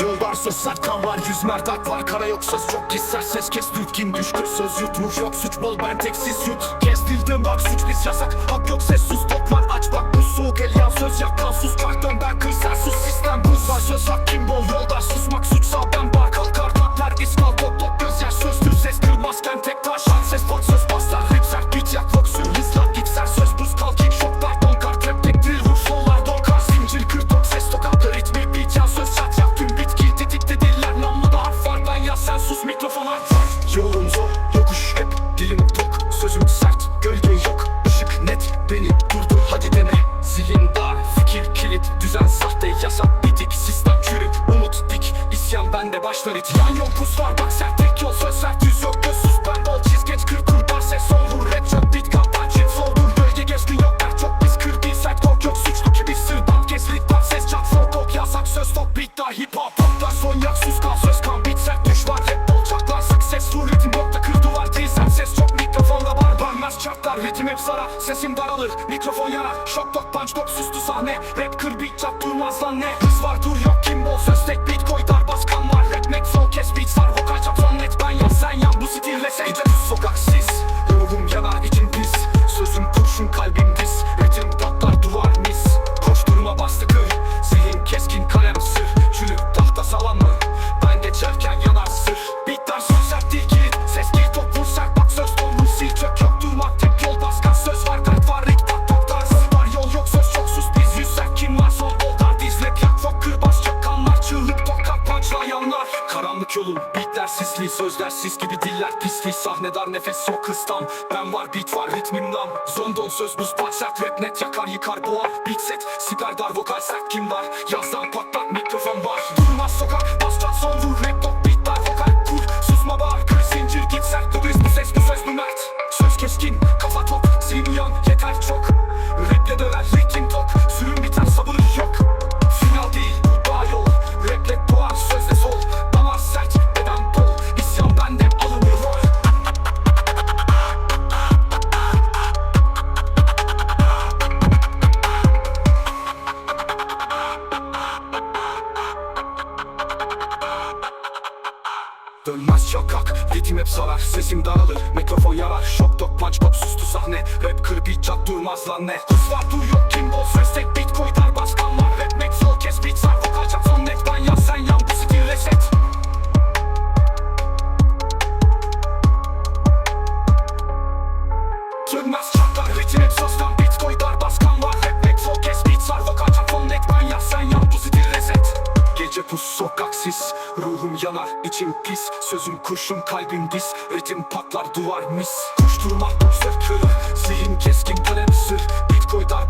Yollar söz sertkan var yüz merdak var. Kara yok söz çok gizler ses kes düzgün düşkün söz yutmuş. Yok suç bol ben teksiz yut. Kestildim bak suç biz yasak. Hak yok ses sus toplar başlar it yan yol pus var. Bak sert tek yol söz sert yüz yok. Göz sus ben bol çiz geç kır kurtar ses son vur rap çok bit kaptan çift soldur. Bölge geçtin yok der çok biz kır bir sert kork yok. Suçlu ki bir sırdan kes ritman ses çat sol tok yasak söz tok bit daha hip hop poplar son yak sus kal söz kan bit sert düş var rap bol çaklar sık ses vur ritim yok da kır duvar değil sen ses çok mikrofonda var Barmaz çatlar ritim hep zarar sesim daralır mikrofon yarar şok tok punch tok sustu sahne rap kır beat çat durmaz lan ne? Hız var dur yok kim bol söz tek beat koy dar baskan var rap net sol yolum beatler sisli sözler sis gibi diller pisli sahne dar nefes sok hıstan ben var beat var ritmim nam. Zondon söz buz pat sert rap net yakar yıkar boğar beat set siper dar vokal sert. Kim var? Yazdan patlat mikrofon var Dönmez şakak, ritim hep sarar Sesim daralır, mikrofon yarar Şok tok punch pop sustu sahne. Rap kır beat çat durmaz lan ne Hız var dur yok kim bol söz tek beat koy dar baskan var Rap make slow kes beat sar vokal çat son net. Ben yaz sen yan bu stil reset. Dönmez çatlar ritim hep sostan beat koy dar baskan var Rap make slow kes beat sar vokal çat son net. Ben yaz sen yan bu stil reset. Gece pus sokaksız Ruhum yanar içim pis Sözüm kurşun kalbim dis. Ritim patlar duvar mis. Koşturmak boksör kırı Zihin keskin kalem sır Bit koy dar